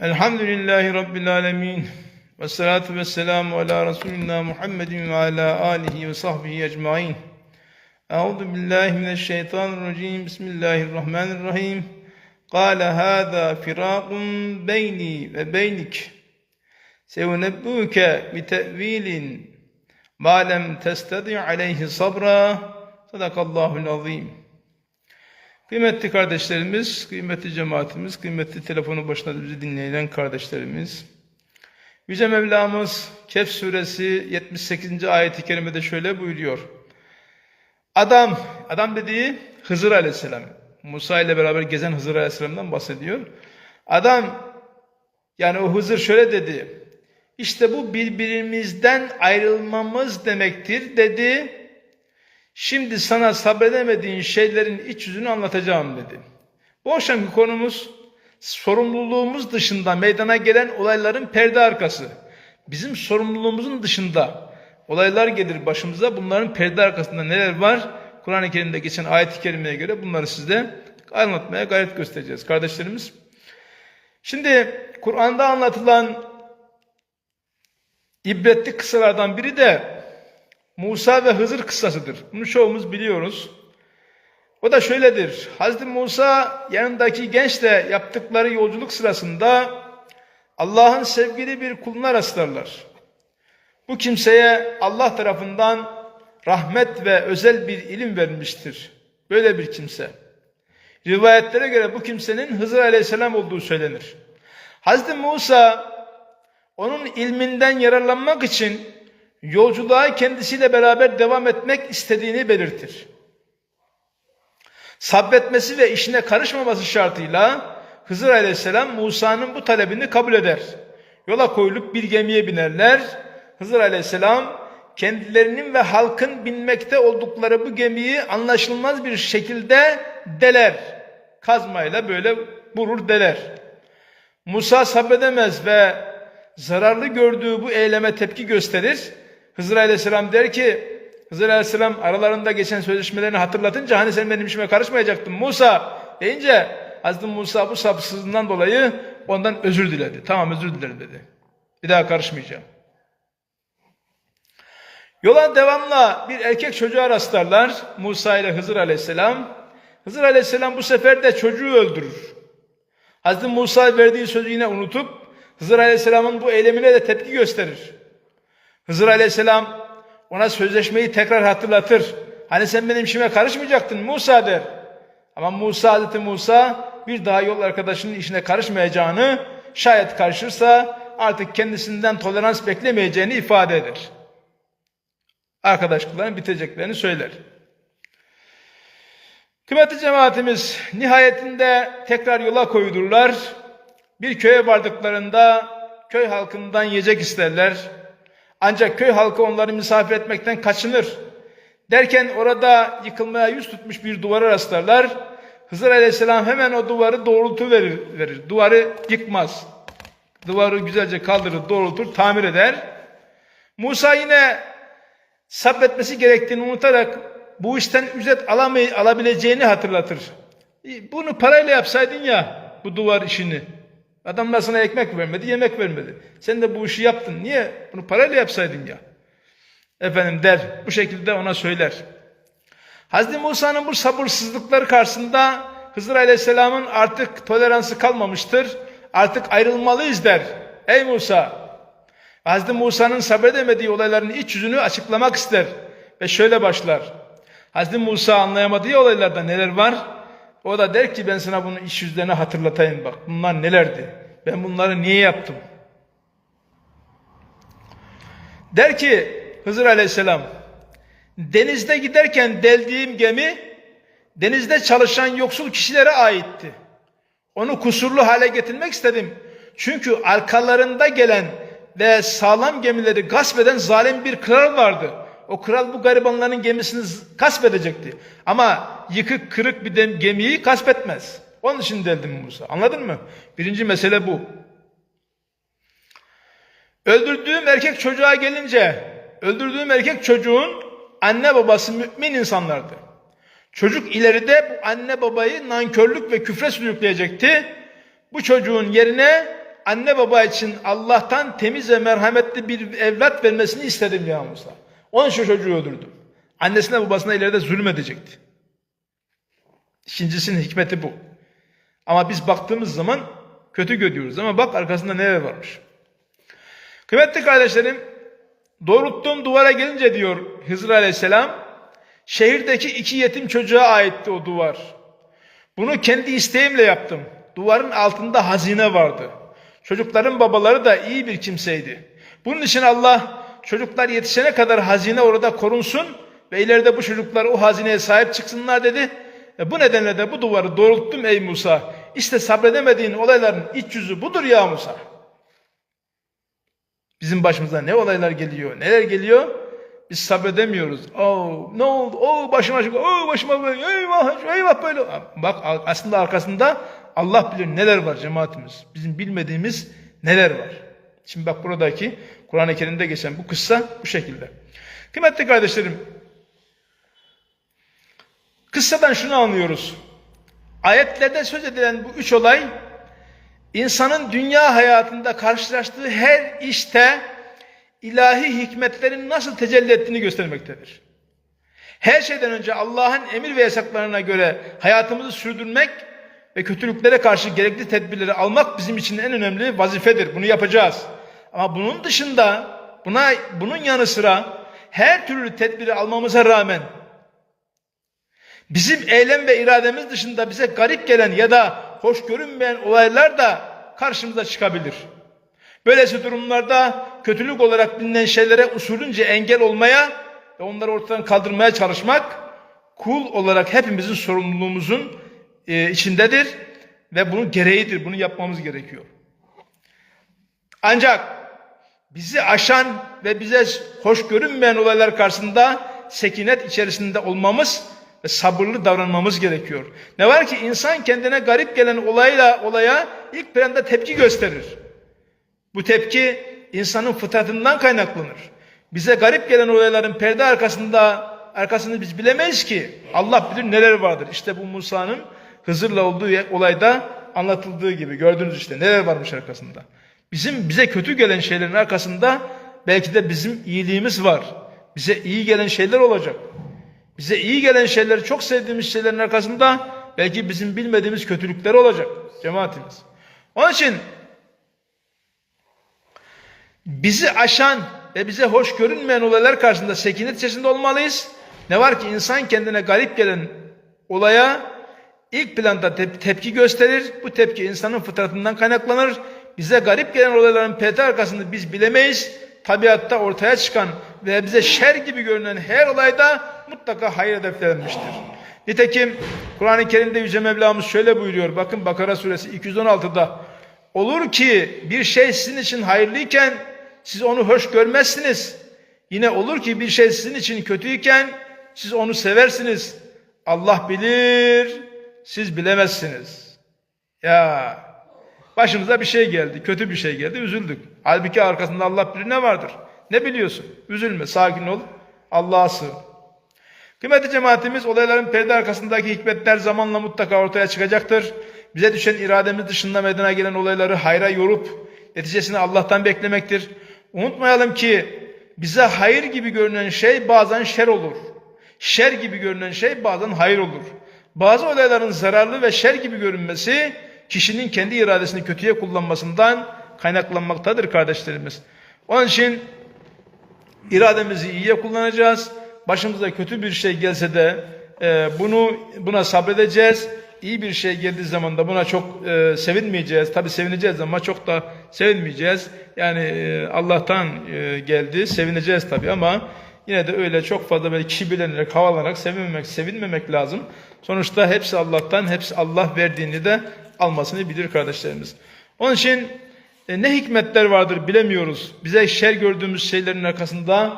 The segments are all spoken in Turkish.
Elhamdülillahi Rabbil alemin. Ve salatu ve selamu ala Resulina Muhammedin ve ala alihi ve sahbihi ecmain. Euzu billahi mineşşeytanirracim. Bismillahirrahmanirrahim. Hâzâ firâkun beyni ve beynik. Sevnebbuke bi te'vilin ma lem testedi aleyhi sabra. Sadakallahul azim. Kıymetli kardeşlerimiz, kıymetli cemaatimiz, kıymetli telefonu başında bizi dinleyen kardeşlerimiz. Yüce Mevlamız Kehf suresi 78. ayeti kerimede şöyle buyuruyor. Adam, adam dediği Hızır aleyhisselam. Musa ile beraber gezen Hızır aleyhisselamdan bahsediyor. Adam, yani o Hızır şöyle dedi. İşte bu birbirimizden ayrılmamız demektir dedi. Şimdi sana sabredemediğin şeylerin iç yüzünü anlatacağım dedi. Bu akşamki konumuz sorumluluğumuz dışında meydana gelen olayların perde arkası. Bizim sorumluluğumuzun dışında olaylar gelir başımıza. Bunların perde arkasında neler var? Kur'an-ı Kerim'de geçen ayet-i kerimeye göre bunları size anlatmaya gayret göstereceğiz kardeşlerimiz. Şimdi Kur'an'da anlatılan ibretli kıssalardan biri de Musa ve Hızır kıssasıdır. Bunu çoğumuz biliyoruz. O da şöyledir. Hazreti Musa yanındaki gençle yaptıkları yolculuk sırasında Allah'ın sevgili bir kuluna rastlarlar. Bu kimseye Allah tarafından rahmet ve özel bir ilim verilmiştir. Böyle bir kimse. Rivayetlere göre bu kimsenin Hızır Aleyhisselam olduğu söylenir. Hazreti Musa onun ilminden yararlanmak için yolculuğa kendisiyle beraber devam etmek istediğini belirtir. Sabretmesi ve işine karışmaması şartıyla Hızır Aleyhisselam Musa'nın bu talebini kabul eder. Yola koyulup bir gemiye binerler. Hızır Aleyhisselam kendilerinin ve halkın binmekte oldukları bu gemiyi anlaşılmaz bir şekilde deler. Kazmayla böyle vurur deler. Musa sabredemez ve zararlı gördüğü bu eyleme tepki gösterir. Hızır Aleyhisselam der ki Hızır Aleyhisselam aralarında geçen sözleşmelerini hatırlatınca hani sen benim işime karışmayacaktın Musa deyince Hazreti Musa bu sabırsızlığından dolayı ondan özür diledi. Tamam özür dilerim dedi. Bir daha karışmayacağım. Yola devamla bir erkek çocuğa rastlarlar Musa ile Hızır Aleyhisselam. Hızır Aleyhisselam bu sefer de çocuğu öldürür. Hazreti Musa verdiği sözü yine unutup Hızır Aleyhisselam'ın bu eylemine de tepki gösterir. Hızır Aleyhisselam ona sözleşmeyi tekrar hatırlatır. Hani sen benim işime karışmayacaktın Musa der. Ama Musa Hazreti Musa bir daha yol arkadaşının işine karışmayacağını şayet karışırsa artık kendisinden tolerans beklemeyeceğini ifade eder. Arkadaşlıkların biteceklerini söyler. Kıymetli cemaatimiz nihayetinde tekrar yola koyulurlar. Bir köye vardıklarında köy halkından yiyecek isterler. Ancak köy halkı onları misafir etmekten kaçınır. Derken orada yıkılmaya yüz tutmuş bir duvara rastlarlar. Hızır Aleyhisselam hemen o duvarı doğrultu verir. verir. Duvarı yıkmaz. Duvarı güzelce kaldırır, doğrultur, tamir eder. Musa yine sabretmesi gerektiğini unutarak bu işten ücret alamay alabileceğini hatırlatır. E, Bunu parayla yapsaydın ya bu duvar işini. Adamlar sana ekmek vermedi, yemek vermedi. Sen de bu işi yaptın. Niye? Bunu parayla yapsaydın ya. Efendim der. Bu şekilde ona söyler. Hazreti Musa'nın bu sabırsızlıkları karşısında Hızır Aleyhisselam'ın artık toleransı kalmamıştır. Artık ayrılmalıyız der. Ey Musa! Hazreti Musa'nın sabredemediği olayların iç yüzünü açıklamak ister. Ve şöyle başlar. Hazreti Musa anlayamadığı olaylarda neler var? O da der ki ben sana bunu iş yüzlerine hatırlatayım bak. Bunlar nelerdi? Ben bunları niye yaptım? Der ki Hızır Aleyhisselam denizde giderken deldiğim gemi denizde çalışan yoksul kişilere aitti. Onu kusurlu hale getirmek istedim. Çünkü arkalarında gelen ve sağlam gemileri gasp eden zalim bir kral vardı. O kral bu garibanların gemisini gasp edecekti. Ama yıkık kırık bir gemiyi gasp etmez. Onun için deldim Musa. Anladın mı? Birinci mesele bu. Öldürdüğüm erkek çocuğa gelince, öldürdüğüm erkek çocuğun anne babası mümin insanlardı. Çocuk ileride bu anne babayı nankörlük ve küfre sürükleyecekti. Bu çocuğun yerine anne baba için Allah'tan temiz ve merhametli bir evlat vermesini istedim ya Musa. Onun için çocuğu öldürdüm. Annesine babasına ileride zulmedecekti. İkincisinin hikmeti bu. Ama biz baktığımız zaman kötü görüyoruz ama bak arkasında neler varmış. Kıymetli kardeşlerim, doğrulttuğum duvara gelince diyor Hızır Aleyhisselam, şehirdeki iki yetim çocuğa aitti o duvar. Bunu kendi isteğimle yaptım. Duvarın altında hazine vardı. Çocukların babaları da iyi bir kimseydi. Bunun için Allah çocuklar yetişene kadar hazine orada korunsun ve ileride bu çocuklar o hazineye sahip çıksınlar dedi. E bu nedenle de bu duvarı doğrulttum ey Musa. İşte sabredemediğin olayların iç yüzü budur ya Musa. Bizim başımıza ne olaylar geliyor, neler geliyor? Biz sabredemiyoruz. Oh, ne oldu? Oh, başıma çıktı. Oh, başıma böyle. Eyvah, eyvah böyle. Bak aslında arkasında Allah bilir neler var cemaatimiz. Bizim bilmediğimiz neler var. Şimdi bak buradaki Kur'an-ı Kerim'de geçen bu kıssa bu şekilde. Kıymetli kardeşlerim, kıssadan şunu anlıyoruz. Ayetlerde söz edilen bu üç olay insanın dünya hayatında karşılaştığı her işte ilahi hikmetlerin nasıl tecelli ettiğini göstermektedir. Her şeyden önce Allah'ın emir ve yasaklarına göre hayatımızı sürdürmek ve kötülüklere karşı gerekli tedbirleri almak bizim için en önemli vazifedir. Bunu yapacağız. Ama bunun dışında buna bunun yanı sıra her türlü tedbiri almamıza rağmen bizim eylem ve irademiz dışında bize garip gelen ya da hoş görünmeyen olaylar da karşımıza çıkabilir. Böylesi durumlarda kötülük olarak bilinen şeylere usulünce engel olmaya ve onları ortadan kaldırmaya çalışmak kul olarak hepimizin sorumluluğumuzun e, içindedir ve bunun gereğidir. Bunu yapmamız gerekiyor. Ancak bizi aşan ve bize hoş görünmeyen olaylar karşısında sekinet içerisinde olmamız ve sabırlı davranmamız gerekiyor. Ne var ki insan kendine garip gelen olayla olaya ilk planda tepki gösterir. Bu tepki insanın fıtratından kaynaklanır. Bize garip gelen olayların perde arkasında arkasını biz bilemeyiz ki. Allah bilir neler vardır. İşte bu Musa'nın Hızır'la olduğu olayda anlatıldığı gibi gördünüz işte neler varmış arkasında. Bizim bize kötü gelen şeylerin arkasında belki de bizim iyiliğimiz var. Bize iyi gelen şeyler olacak. Bize iyi gelen şeyleri çok sevdiğimiz şeylerin arkasında belki bizim bilmediğimiz kötülükler olacak cemaatimiz. Onun için bizi aşan ve bize hoş görünmeyen olaylar karşısında sekinet içerisinde olmalıyız. Ne var ki insan kendine garip gelen olaya ilk planda tep tepki gösterir. Bu tepki insanın fıtratından kaynaklanır. Bize garip gelen olayların perde arkasında biz bilemeyiz. Tabiatta ortaya çıkan ve bize şer gibi görünen her olayda mutlaka hayır hedeflenmiştir. Nitekim Kur'an-ı Kerim'de Yüce Mevlamız şöyle buyuruyor. Bakın Bakara suresi 216'da. Olur ki bir şey sizin için hayırlıyken siz onu hoş görmezsiniz. Yine olur ki bir şey sizin için kötüyken siz onu seversiniz. Allah bilir, siz bilemezsiniz. Ya başımıza bir şey geldi, kötü bir şey geldi, üzüldük. Halbuki arkasında Allah bilir ne vardır. Ne biliyorsun? Üzülme, sakin ol. Allah'a sığın. Kıymetli cemaatimiz olayların perde arkasındaki hikmetler zamanla mutlaka ortaya çıkacaktır. Bize düşen irademiz dışında meydana gelen olayları hayra yorup neticesini Allah'tan beklemektir. Unutmayalım ki bize hayır gibi görünen şey bazen şer olur. Şer gibi görünen şey bazen hayır olur. Bazı olayların zararlı ve şer gibi görünmesi kişinin kendi iradesini kötüye kullanmasından kaynaklanmaktadır kardeşlerimiz. Onun için irademizi iyiye kullanacağız. Başımıza kötü bir şey gelse de e, bunu buna sabredeceğiz. İyi bir şey geldiği zaman da buna çok e, sevinmeyeceğiz. Tabi sevineceğiz ama çok da sevinmeyeceğiz. Yani e, Allah'tan e, geldi. Sevineceğiz tabi ama yine de öyle çok fazla böyle kibirlenerek, havalanarak sevinmemek, sevinmemek lazım. Sonuçta hepsi Allah'tan, hepsi Allah verdiğini de almasını bilir kardeşlerimiz. Onun için e, ne hikmetler vardır bilemiyoruz. Bize şer gördüğümüz şeylerin arkasında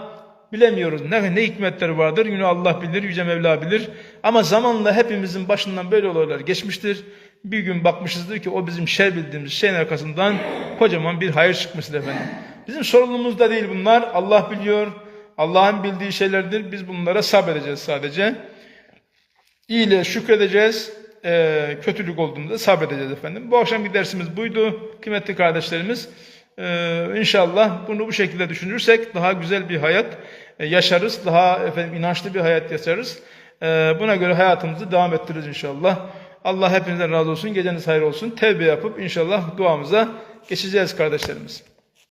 bilemiyoruz. Ne, ne hikmetler vardır yine Allah bilir, Yüce Mevla bilir. Ama zamanla hepimizin başından böyle olaylar geçmiştir. Bir gün bakmışızdır ki o bizim şer bildiğimiz şeyin arkasından kocaman bir hayır çıkmıştır efendim. Bizim sorumluluğumuz da değil bunlar. Allah biliyor. Allah'ın bildiği şeylerdir. Biz bunlara sabredeceğiz sadece. İyiliğe şükredeceğiz. e, kötülük olduğunda sabredeceğiz efendim. Bu akşamki dersimiz buydu kıymetli kardeşlerimiz. E, inşallah bunu bu şekilde düşünürsek daha güzel bir hayat e, yaşarız. Daha efendim inançlı bir hayat yaşarız. E, buna göre hayatımızı devam ettiririz inşallah. Allah hepinizden razı olsun. Geceniz hayır olsun. Tevbe yapıp inşallah duamıza geçeceğiz kardeşlerimiz.